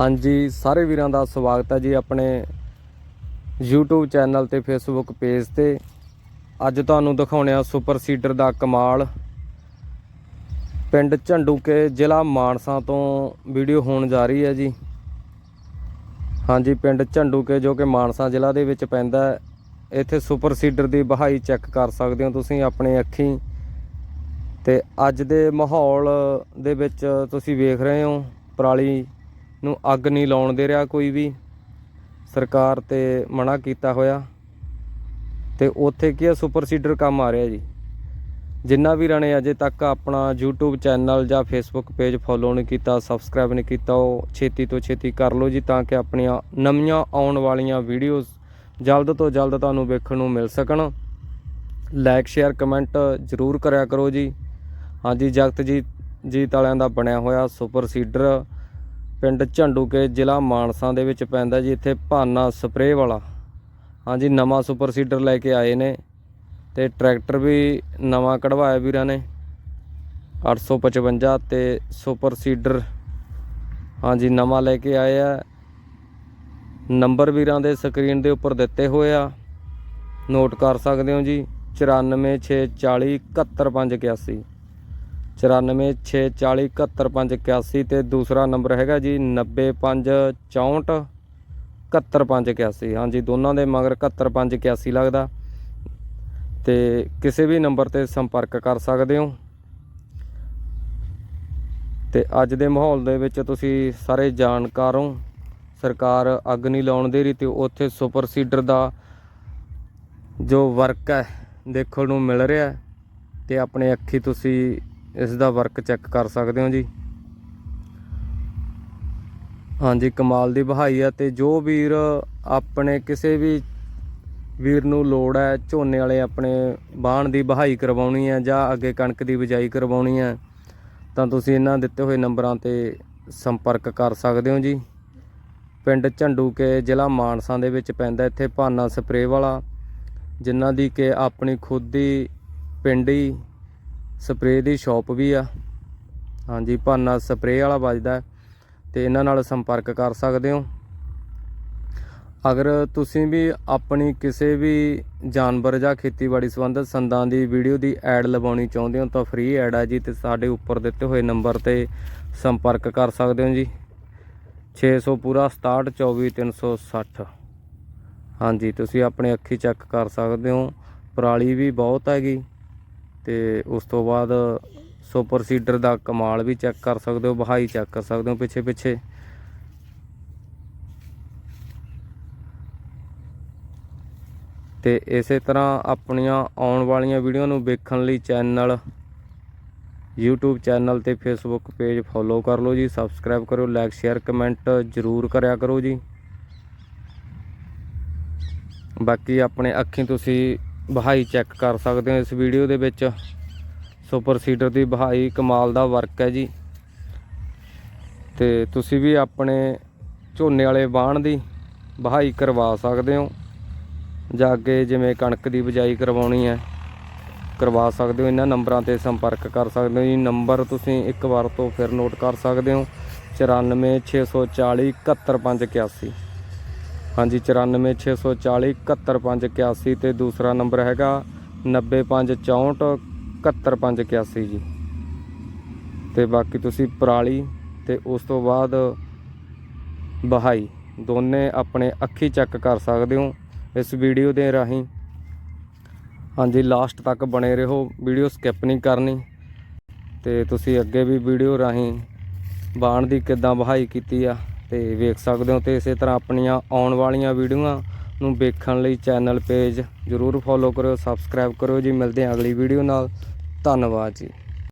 ਹਾਂਜੀ, ਸਾਰੇ ਵੀਰਾਂ ਦਾ ਸਵਾਗਤ ਹੈ ਜੀ ਆਪਣੇ YouTube ਚੈਨਲ ਤੇ Facebook ਪੇਜ ਤੇ। ਅੱਜ ਤੁਹਾਨੂੰ ਦਿਖਾਉਣੇ ਆ ਸੁਪਰ ਸੀਡਰ ਦਾ ਕਮਾਲ। ਪਿੰਡ ਝੰਡੂਕੇ ਜ਼ਿਲ੍ਹਾ ਮਾਨਸਾ ਤੋਂ ਵੀਡੀਓ ਹੋਣ ਜਾ ਰਹੀ ਹੈ ਜੀ। ਹਾਂਜੀ, ਪਿੰਡ ਝੰਡੂਕੇ ਜੋ ਕਿ ਮਾਨਸਾ ਜ਼ਿਲ੍ਹਾ ਦੇ ਵਿੱਚ ਪੈਂਦਾ ਇੱਥੇ ਸੁਪਰ ਸੀਡਰ ਦੀ ਬਹਾਈ ਚੈੱਕ ਕਰ ਸਕਦੇ ਹੋ ਤੁਸੀਂ ਆਪਣੇ ਅੱਖੀਂ। ਤੇ ਅੱਜ ਦੇ ਮਾਹੌਲ ਦੇ ਵਿੱਚ ਤੁਸੀਂ ਵੇਖ ਰਹੇ ਹੋ, ਪਰਾਲੀ ਨੂੰ ਅੱਗ ਨਹੀਂ ਲਾਉਣ ਦੇ ਰਿਹਾ ਕੋਈ ਵੀ। ਸਰਕਾਰ ਤੇ ਮਨਾ ਕੀਤਾ ਹੋਇਆ। ਤੇ ਉੱਥੇ ਕੀ ਹੈ ਸੁਪਰਸੀਡਰ ਕੰਮ ਆ ਰਿਹਾ ਜੀ। ਜਿੰਨਾ ਵੀਰਾਂ ਨੇ ਅਜੇ ਤੱਕ ਆਪਣਾ YouTube ਚੈਨਲ ਜਾਂ Facebook ਪੇਜ ਫੋਲੋ ਨਹੀਂ ਕੀਤਾ ਸਬਸਕ੍ਰਾਈਬ ਨਹੀਂ ਕੀਤਾ, ਉਹ ਛੇਤੀ ਤੋਂ ਛੇਤੀ ਕਰ ਲਓ ਜੀ ਤਾਂ ਕਿ ਆਪਣੀਆਂ ਨਵੀਆਂ ਆਉਣ ਵਾਲੀਆਂ ਵੀਡੀਓਜ਼ ਜਲਦ ਤੋਂ ਜਲਦ ਤੁਹਾਨੂੰ ਵੇਖਣ ਨੂੰ ਮਿਲ ਸਕਣ। ਲਾਈਕ ਸ਼ੇਅਰ ਕਮੈਂਟ ਜ਼ਰੂਰ ਕਰਿਆ ਕਰੋ ਜੀ। ਹਾਂਜੀ ਜਗਤ ਜੀ ਜੀਤ ਵਾਲਿਆਂ ਦਾ ਬਣਿਆ ਹੋਇਆ ਸੁਪਰ ਸੀਡਰ। ਪਿੰਡ ਝੰਡੂਕੇ ਜ਼ਿਲ੍ਹਾ ਮਾਨਸਾ ਦੇ ਵਿੱਚ ਪੈਂਦਾ ਜੀ, ਇੱਥੇ ਭਾਨਾ ਸਪਰੇਅ ਵਾਲਾ। ਹਾਂਜੀ, ਨਵਾਂ ਸੁਪਰ ਸੀਡਰ ਲੈ ਕੇ ਆਏ ਨੇ ਤੇ ਟਰੈਕਟਰ ਵੀ ਨਵਾਂ ਕਢਵਾਇਆ ਵੀਰਾਂ ਨੇ। 855 ਤੇ ਸੁਪਰ ਸੀਡਰ, ਹਾਂਜੀ, ਨਵਾਂ ਲੈ ਕੇ ਆਏ ਆ। ਨੰਬਰ ਵੀਰਾਂ ਦੇ ਸਕਰੀਨ ਦੇ ਉੱਪਰ ਦਿੱਤੇ ਹੋਏ ਆ। ਨੋਟ ਕਰ ਸਕਦੇ ਹੋ ਜੀ 9464071581 9464071581 ਤੇ ਦੂਸਰਾ ਨੰਬਰ ਹੈਗਾ ਜੀ 90564 71581 ਹਾਂਜੀ, ਦੋਨਾਂ ਦੇ ਮਗਰ 71581 ਲੱਗਦਾ। ਤੇ ਕਿਸੇ ਵੀ ਨੰਬਰ ਤੇ ਸੰਪਰਕ ਕਰ ਸਕਦੇ ਹੋ। ਤੇ ਅੱਜ ਦੇ ਮਾਹੌਲ ਦੇ ਵਿੱਚ ਤੁਸੀਂ ਸਾਰੇ ਜਾਣਕਾਰ ਹੋ ਸਰਕਾਰ ਅੱਗ ਨਹੀਂ ਲਾਉਣ ਦੇ ਰਹੀ ਤੇ ਉੱਥੇ ਸੁਪਰ ਸੀਡਰ ਦਾ ਜੋ ਵਰਕ ਹੈ ਦੇਖਣ ਨੂੰ ਮਿਲ ਰਿਹਾ ਹੈ ਤੇ ਆਪਣੇ ਅੱਖੀ ਤੁਸੀਂ ਇਸ ਦਾ ਵਰਕ ਚੈੱਕ ਕਰ ਸਕਦੇ ਹੋ ਜੀ। ਹਾਂਜੀ, ਕਮਾਲ ਦੀ ਬਹਾਈ ਆ ਤੇ ਜੋ ਵੀਰ ਆਪਣੇ ਕਿਸੇ ਵੀ ਵੀਰ ਨੂੰ ਲੋੜ ਹੈ, ਝੋਨੇ ਵਾਲੇ ਆਪਣੇ ਬਾਣ ਦੀ ਬਹਾਈ ਕਰਵਾਉਣੀ ਹੈ ਜਾਂ ਅੱਗੇ ਕਣਕ ਦੀ ਬਿਜਾਈ ਕਰਵਾਉਣੀ ਹੈ, ਤਾਂ ਤੁਸੀਂ ਇਹਨਾਂ ਦਿੱਤੇ ਹੋਏ ਨੰਬਰਾਂ ਤੇ ਸੰਪਰਕ ਕਰ ਸਕਦੇ ਹੋ ਜੀ। ਪਿੰਡ ਝੰਡੂਕੇ ਜ਼ਿਲ੍ਹਾ ਮਾਨਸਾ ਦੇ ਵਿੱਚ ਪੈਂਦਾ ਇੱਥੇ ਭਾਨਾ ਸਪਰੇਅ ਵਾਲਾ, ਜਿਨ੍ਹਾਂ ਦੀ ਕਿ ਆਪਣੀ ਖੁਦ ਦੀ ਪਿੰਡੀ ਸਪਰੇਅ ਦੀ ਸ਼ਾਪ ਵੀ ਆ। ਹਾਂਜੀ, ਭਾਨਾ ਸਪਰੇਅ ਵਾਲਾ ਵੱਜਦਾ ਹੈ ਤੇ ਇਹਨਾਂ ਨਾਲ ਸੰਪਰਕ ਕਰ ਸਕਦੇ ਹੋ। ਅਗਰ ਤੁਸੀਂ ਵੀ ਆਪਣੀ ਕਿਸੇ ਵੀ ਜਾਨਵਰ ਜਾਂ ਖੇਤੀਬਾੜੀ ਸੰਬੰਧਿਤ ਸੰਦਾਂ ਦੀ ਵੀਡੀਓ ਦੀ ਐਡ ਲਵਾਉਣੀ ਚਾਹੁੰਦੇ ਹੋ ਤਾਂ ਫ੍ਰੀ ਐਡ ਹੈ ਜੀ ਤੇ ਸਾਡੇ ਉੱਪਰ ਦਿੱਤੇ ਹੋਏ ਨੰਬਰ ਤੇ ਸੰਪਰਕ ਕਰ ਸਕਦੇ ਹੋ ਜੀ। 600 ਪੂਰਾ 67 24 360 ਹਾਂਜੀ, ਤੁਸੀਂ ਆਪਣੇ ਅੱਖੀ ਚੈੱਕ ਕਰ ਸਕਦੇ ਹੋ। ਪਰਾਲੀ ਵੀ ਬਹੁਤ ਹੈਗੀ। ਤੇ ਉਸ ਤੋਂ ਬਾਅਦ ਸੁਪਰ ਸੀਡਰ ਦਾ ਕਮਾਲ ਵੀ ਚੈੱਕ ਕਰ ਸਕਦੇ ਹੋ, ਬਹਾਈ ਚੈੱਕ ਕਰ ਸਕਦੇ ਹੋ ਪਿੱਛੇ ਪਿੱਛੇ। ਤੇ ਇਸੇ ਤਰ੍ਹਾਂ ਆਪਣੀਆਂ ਆਉਣ ਵਾਲੀਆਂ ਵੀਡੀਓ ਨੂੰ ਵੇਖਣ ਲਈ ਚੈਨਲ, YouTube ਚੈਨਲ ਤੇ Facebook ਪੇਜ ਫੋਲੋ ਕਰ ਲਓ ਜੀ, ਸਬਸਕ੍ਰਾਈਬ ਕਰੋ ਲਾਈਕ, ਸ਼ੇਅਰ, ਕਮੈਂਟ ਜ਼ਰੂਰ ਕਰਿਆ ਕਰੋ ਜੀ। ਬਾਕੀ ਆਪਣੇ ਅੱਖੀਂ ਤੁਸੀਂ ਬਹਾਈ ਚੈੱਕ ਕਰ ਸਕਦੇ ਹੋ ਇਸ ਵੀਡੀਓ ਦੇ ਵਿੱਚ। ਸੁਪਰ ਸੀਡਰ ਦੀ ਬਹਾਈ ਕਮਾਲ ਦਾ ਵਰਕ ਹੈ ਜੀ। ਤੇ ਤੁਸੀਂ ਵੀ ਆਪਣੇ ਝੋਨੇ ਵਾਲੇ ਬਾਣ ਦੀ ਬਹਾਈ ਕਰਵਾ ਸਕਦੇ ਹੋ। ਜਾਂ ਅੱਗੇ ਜਿਵੇਂ ਕਣਕ ਦੀ ਬਿਜਾਈ ਕਰਵਾਉਣੀ ਹੈ, ਕਰਵਾ ਸਕਦੇ ਹੋ। ਇਹਨਾਂ ਨੰਬਰਾਂ ਤੇ ਸੰਪਰਕ ਕਰ ਸਕਦੇ ਹੋ ਜੀ। ਨੰਬਰ ਤੁਸੀਂ ਇੱਕ ਵਾਰ ਤੋਂ ਫਿਰ ਨੋਟ ਕਰ ਸਕਦੇ ਹੋ। 9464071581 ਹਾਂਜੀ 9464071581 ਤੇ ਦੂਸਰਾ ਨੰਬਰ ਹੈਗਾ 9564071581 ਜੀ। ਤੇ ਬਾਕੀ ਤੁਸੀਂ ਪਰਾਲੀ ਤੇ ਉਸ ਤੋਂ ਬਾਅਦ ਬਹਾਈ, ਦੋਨੇ ਆਪਣੇ ਅੱਖੀ ਚੈੱਕ ਕਰ ਸਕਦੇ ਹੋ ਇਸ ਵੀਡੀਓ ਦੇ ਰਾਹੀਂ। ਹਾਂਜੀ, ਲਾਸਟ ਤੱਕ ਬਣੇ ਰਹੋ, ਵੀਡੀਓ ਸਕਿਪ ਨਹੀਂ ਕਰਨੀ। ਤੇ ਤੁਸੀਂ ਅੱਗੇ ਵੀ ਵੀਡੀਓ ਰਾਹੀਂ ਬਾਣ ਦੀ ਕਿੱਦਾਂ ਬਹਾਈ ਕੀਤੀ ਆ। ਤੇ ਵੇਖ ਸਕਦੇ ਹੋ ਤੇ ਇਸੇ ਤਰ੍ਹਾਂ ਆਪਣੀਆਂ ਆਉਣ ਵਾਲੀਆਂ ਵੀਡੀਓਆਂ ਨੂੰ ਵੇਖਣ ਲਈ ਚੈਨਲ ਪੇਜ ਜਰੂਰ ਫੋਲੋ ਕਰਿਓ ਸਬਸਕ੍ਰਾਈਬ ਕਰਿਓ ਜੀ। ਮਿਲਦੇ ਹਾਂ ਅਗਲੀ ਵੀਡੀਓ ਨਾਲ। ਧੰਨਵਾਦ ਜੀ।